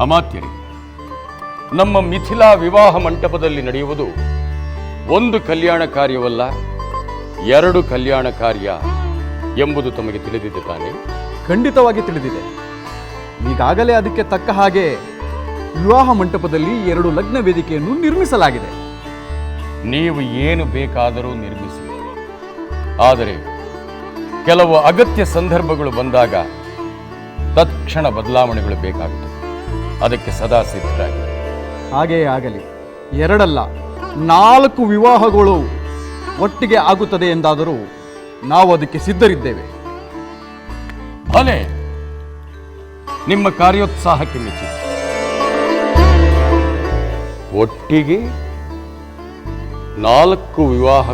ಅಮಾತ್ಯರಿ ನಮ್ಮ ಮಿಥಿಲಾ ವಿವಾಹ ಮಂಟಪದಲ್ಲಿ ನಡೆಯುವುದು ಒಂದು ಕಲ್ಯಾಣ ಕಾರ್ಯವಲ್ಲ ಎರಡು ಕಲ್ಯಾಣ ಕಾರ್ಯ ಎಂಬುದು ತಮಗೆ ತಿಳಿದಿದೆ ತಾನೆ? ಖಂಡಿತವಾಗಿ ತಿಳಿದಿದೆ. ಈಗಾಗಲೇ ಅದಕ್ಕೆ ತಕ್ಕ ಹಾಗೆ ವಿವಾಹ ಮಂಟಪದಲ್ಲಿ ಎರಡು ಲಗ್ನ ವೇದಿಕೆಯನ್ನು ನಿರ್ಮಿಸಲಾಗಿದೆ. ನೀವು ಏನು ಬೇಕಾದರೂ ನಿರ್ಮಿಸಿ ಆದರೆ ಕೆಲವು ಅಗತ್ಯ ಸಂದರ್ಭಗಳು ಬಂದಾಗ ತತ್ಕ್ಷಣ ಬದಲಾವಣೆಗಳು ಬೇಕಾಗುತ್ತದೆ ಅದಕ್ಕೆ ಸದಾ ಸಿದ್ಧರಾಗಿ. ಹಾಗೆಯೇ ಆಗಲಿ. ಎರಡಲ್ಲ ನಾಲ್ಕು ವಿವಾಹಗಳು ಒಟ್ಟಿಗೆ ಆಗುತ್ತದೆ ಎಂದಾದರೂ ನಾವು ಅದಕ್ಕೆ ಸಿದ್ಧರಿದ್ದೇವೆ. ಭಲೆ ನಿಮ್ಮ ಕಾರ್ಯೋತ್ಸಾಹಕ್ಕೆ ಮೆಚ್ಚಿ ಒಟ್ಟಿಗೆ ನಾಲ್ಕು ವಿವಾಹ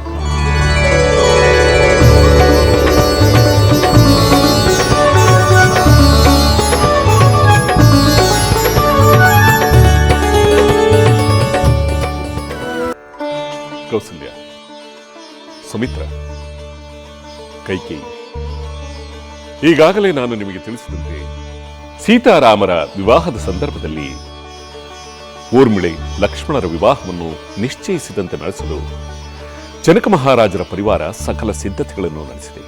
ಕೌಸಲ್ಯ, ಸುಮಿತ್ರ, ಕೈಕೇಯಿ. ಈಗಾಗಲೇ ನಾನು ನಿಮಗೆ ತಿಳಿಸಿದಂತೆ ಸೀತಾರಾಮರ ವಿವಾಹದ ಸಂದರ್ಭದಲ್ಲಿ ಊರ್ಮಿಳೆ ಲಕ್ಷ್ಮಣರ ವಿವಾಹವನ್ನು ನಿಶ್ಚಯಿಸಿದಂತೆ ನಡೆಸಲು ಜನಕ ಮಹಾರಾಜರ ಪರಿವಾರ ಸಕಲ ಸಿದ್ಧತೆಗಳನ್ನು ನಡೆಸಿದೆ.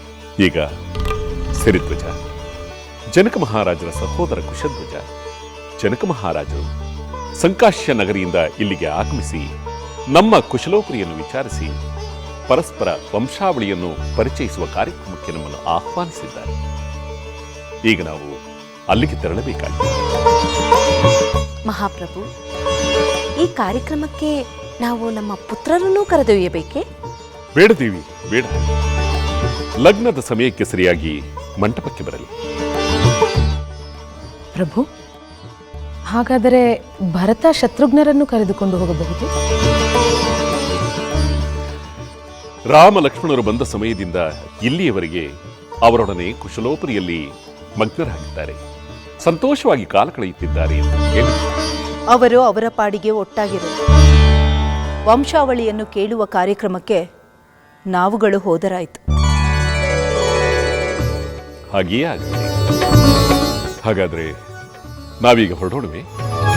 ಈಗ ಸಿರಿಧ್ವಜ, ಜನಕ ಮಹಾರಾಜರ ಸಹೋದರ ಕುಶಧ್ವಜ, ಜನಕ ಮಹಾರಾಜರು ಸಂಕಾಶ್ಯ ನಗರಿಯಿಂದ ಇಲ್ಲಿಗೆ ಆಗಮಿಸಿ ನಮ್ಮ ಕುಶಲೋಪರಿಯನ್ನು ವಿಚಾರಿಸಿ ಪರಸ್ಪರ ವಂಶಾವಳಿಯನ್ನು ಪರಿಚಯಿಸುವ ಕಾರ್ಯಕ್ರಮಕ್ಕೆ ನಮ್ಮನ್ನು ಆಹ್ವಾನಿಸಿದ್ದಾರೆ. ಈಗ ನಾವು ಅಲ್ಲಿಗೆ ತೆರಳಬೇಕಾಗಿದೆ. ಮಹಾಪ್ರಭು ಈ ಕಾರ್ಯಕ್ರಮಕ್ಕೆ ನಾವು ನಮ್ಮ ಪುತ್ರರನ್ನು ಕರೆದೊಯ್ಯಬೇಕೆ? ಬೇಡ ದೇವಿ ಬೇಡ. ಲಗ್ನದ ಸಮಯಕ್ಕೆ ಸರಿಯಾಗಿ ಮಂಟಪಕ್ಕೆ ಬರಲಿ. ಪ್ರಭು ಹಾಗಾದರೆ ಭರತ ಶತ್ರುಘ್ನರನ್ನು ಕರೆದುಕೊಂಡು ಹೋಗಬಹುದು? ರಾಮ ಲಕ್ಷ್ಮಣರು ಬಂದ ಸಮಯದಿಂದ ಇಲ್ಲಿಯವರೆಗೆ ಅವರೊಡನೆ ಕುಶಲೋಪರಿಯಲ್ಲಿ ಮಗ್ನರಾಗಿದ್ದಾರೆ. ಸಂತೋಷವಾಗಿ ಕಾಲ ಕಳೆಯುತ್ತಿದ್ದಾರೆ ಅವರು ಅವರ ಪಾಡಿಗೆ ಒಟ್ಟಾಗಿರು. ವಂಶಾವಳಿಯನ್ನು ಕೇಳುವ ಕಾರ್ಯಕ್ರಮಕ್ಕೆ ನಾವುಗಳು ಹೋದರಾಯಿತು. ಹಾಗೆಯೇ ಆಗಿದೆ. ಹಾಗಾದ್ರೆ ನಾವೀಗ ಹೊರಡೋಣವೇ